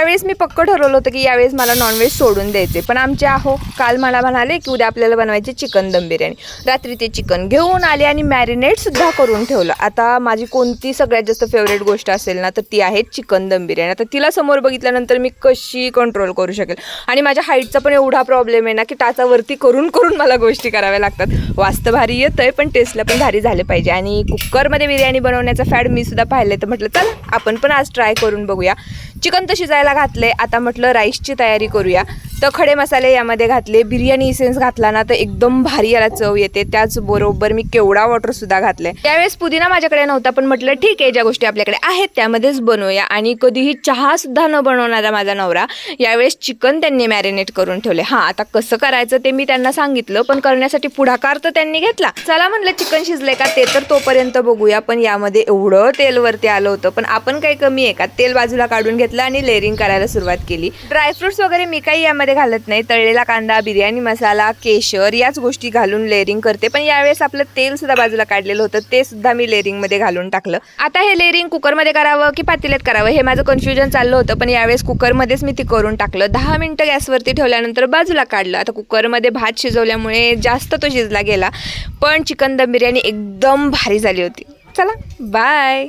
त्यावेळेस मी पक्क ठरवलं होतं की यावेळेस मला नॉनव्हेज सोडून द्यायचे पण आमचे आहो काल मला म्हणाले की उद्या आपल्याला बनवायची चिकन दम बिर्याणी. रात्री ते चिकन घेऊन आले आणि मॅरिनेटसुद्धा करून ठेवलं. आता माझी कोणती सगळ्यात जास्त फेवरेट गोष्ट असेल ना तर ती आहे चिकन दम बिर्याणी. आता तिला समोर बघितल्यानंतर मी कशी कंट्रोल करू शकेल? आणि माझ्या हाईटचा पण एवढा प्रॉब्लेम आहे ना की टाचावरती करून करून मला गोष्टी कराव्या लागतात. वास्त भारी येतं आहे पण टेस्टला पण भारी झाले पाहिजे. आणि कुकरमध्ये बिर्याणी बनवण्याचा फॅड मी सुद्धा पाहिलं तर म्हटलं चल आपण पण आज ट्राय करून बघूया. चिकन तर शिजायला घातले आता म्हटलं राईसची तयारी करूया. तर खडे मसाले यामध्ये घातले. बिर्याणी इसेन्स घातला ना तर एकदम भारी याला चव येते. त्याचबरोबर मी केवडा वॉटर सुद्धा घातले त्यावेळेस पुदिना माझ्याकडे नव्हता पण म्हटलं ठीक आहे ज्या गोष्टी आपल्याकडे आहेत त्यामध्येच बनवूया. आणि कधीही चहा सुद्धा न बनवणारा माझा नवरा यावेळेस चिकन त्यांनी मॅरिनेट करून ठेवले. हां आता कसं करायचं ते मी त्यांना सांगितलं पण करण्यासाठी पुढाकार तर त्यांनी घेतला. चला म्हणलं चिकन शिजले का? ते तर तोपर्यंत बघूया पण यामध्ये एवढं तेल वरती आलं होतं. पण आपण काही कमी आहे का? तेल बाजूला काढून घेतलं आणि लेअरिंग करायला सुरुवात केली. ड्रायफ्रुट्स वगैरे मी काही यामध्ये घालत नाही. तळलेला कांदा बिर्याणी मसाला केशर याच गोष्टी घालून लेअरिंग करते. पण यावेळेस आपलं तेल सुद्धा बाजूला काढलेलं होतं. ते सुद्धा मी लेअरिंगमध्ये घालून टाकलं. आता हे लेअरिंग कुकरमध्ये करावं की पातेल्यात करावं हे माझं कन्फ्युजन चाललं होतं. पण यावेळेस कुकरमध्येच मी ती करून टाकलं. दहा मिनटं गॅसवरती ठेवल्यानंतर बाजूला काढलं. आता कुकरमध्ये भात शिजवल्यामुळे जास्त तो शिजला गेला. पण चिकन दम बिर्याणी एकदम भारी झाली होती. चला बाय